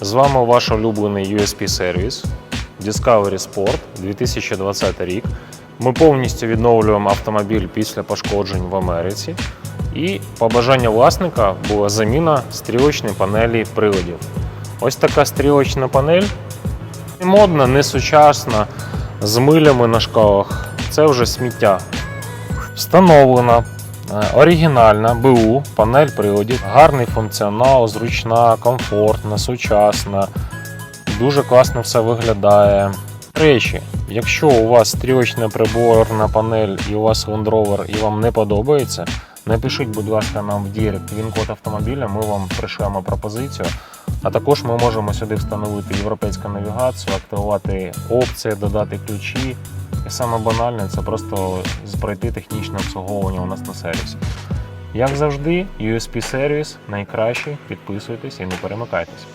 З вами ваш улюблений USP сервіс Discovery Sport 2020 рік. Ми повністю відновлюємо автомобіль після пошкоджень в Америці. І по бажанню власника була заміна стрілочної панелі приладів. Ось така стрілочна панель. Не модна, не сучасна, з милями на шкалах. Це вже сміття. Встановлена оригінальна БУ, панель приладів, гарний функціонал, зручна, комфортна, сучасна. Дуже класно все виглядає. Речі, якщо у вас стрілочна приборна панель і у вас Land і вам не подобається, напишіть, будь ласка, нам в Дірект він-код автомобіля, ми вам пришлемо пропозицію. А також ми можемо сюди встановити європейську навігацію, активувати опції, додати ключі. І саме банальне це просто пройти технічне обслуговування у нас на сервісі. Як завжди, USP сервіс найкращий. Підписуйтесь і не перемикайтесь.